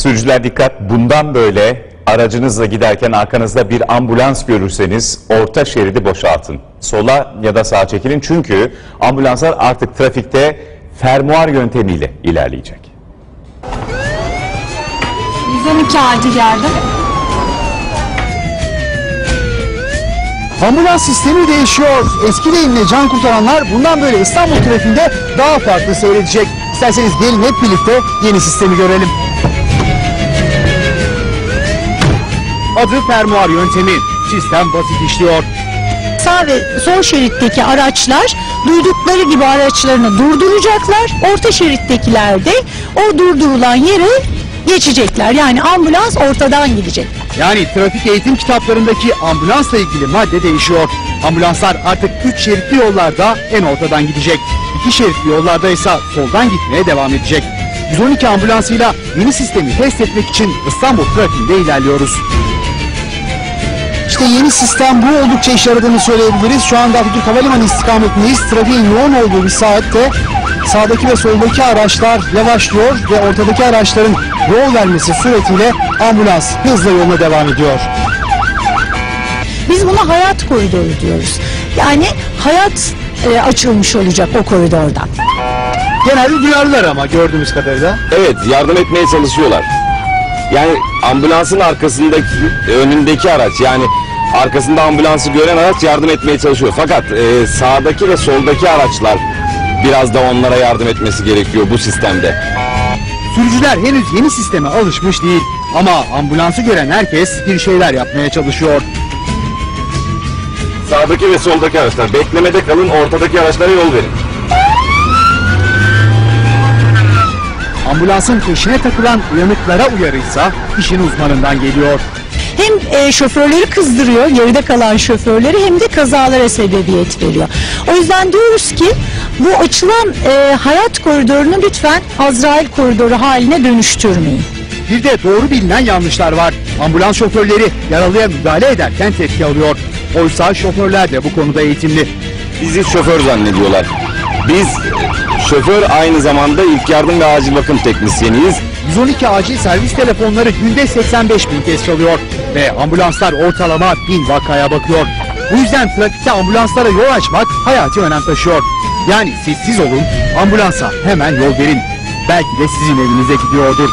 Sürücüler dikkat bundan böyle aracınızla giderken arkanızda bir ambulans görürseniz orta şeridi boşaltın. Sola ya da sağa çekilin çünkü ambulanslar artık trafikte fermuar yöntemiyle ilerleyecek. 112 acil yardım. Ambulans sistemi değişiyor. Eski deyimle can kurtaranlar bundan böyle İstanbul trafiğinde daha farklı seyredecek. İsterseniz gelin hep birlikte yeni sistemi görelim. Adı fermuar yöntemi. Sistem basit işliyor. sağ ve sol şeritteki araçlar duydukları gibi araçlarını durduracaklar. Orta şerittekiler de o durdurulan yere geçecekler. Yani ambulans ortadan gidecek. Yani trafik eğitim kitaplarındaki ambulansla ilgili madde değişiyor. Ambulanslar artık 3 şeritli yollarda en ortadan gidecek. 2 şeritli yollarda ise soldan gitmeye devam edecek. 112 ambulansıyla yeni sistemi test etmek için İstanbul trafiğinde ilerliyoruz. İşte yeni sistem bu oldukça işe yaradığını söyleyebiliriz. Şu anda Atatürk Havalimanı istikametindeyiz. Trafiğin yoğun olduğu bir saatte sağdaki ve soldaki araçlar yavaşlıyor ve ortadaki araçların yol vermesi suretiyle ambulans hızla yoluna devam ediyor. Biz buna hayat koridoru diyoruz. Yani hayat e, açılmış olacak o koridordan. Genelde duyarlılar ama gördüğümüz kadarıyla. Evet yardım etmeye çalışıyorlar. Yani ambulansın arkasındaki önündeki araç yani arkasında ambulansı gören araç yardım etmeye çalışıyor. Fakat e, sağdaki ve soldaki araçlar biraz da onlara yardım etmesi gerekiyor bu sistemde. Sürücüler henüz yeni sisteme alışmış değil. Ama ambulansı gören herkes bir şeyler yapmaya çalışıyor. Sağdaki ve soldaki araçlar beklemede kalın ortadaki araçlara yol verin. Ambulansın peşine takılan uyanıklara uyarıysa işin uzmanından geliyor. Hem e, şoförleri kızdırıyor, geride kalan şoförleri hem de kazalara sebebiyet veriyor. O yüzden diyoruz ki bu açılan e, hayat koridorunu lütfen Azrail koridoru haline dönüştürmeyin. Bir de doğru bilinen yanlışlar var. Ambulans şoförleri yaralıya müdahale ederken tepki alıyor. Oysa şoförler de bu konuda eğitimli. Bizi şoför zannediyorlar. Biz şoför aynı zamanda ilk yardım ve acil bakım teknisyeniyiz. 112 acil servis telefonları günde 85 bin kez çalıyor ve ambulanslar ortalama bin vakaya bakıyor. Bu yüzden trafikte ambulanslara yol açmak hayati önem taşıyor. Yani sessiz olun, ambulansa hemen yol verin. Belki de sizin evinize gidiyordur.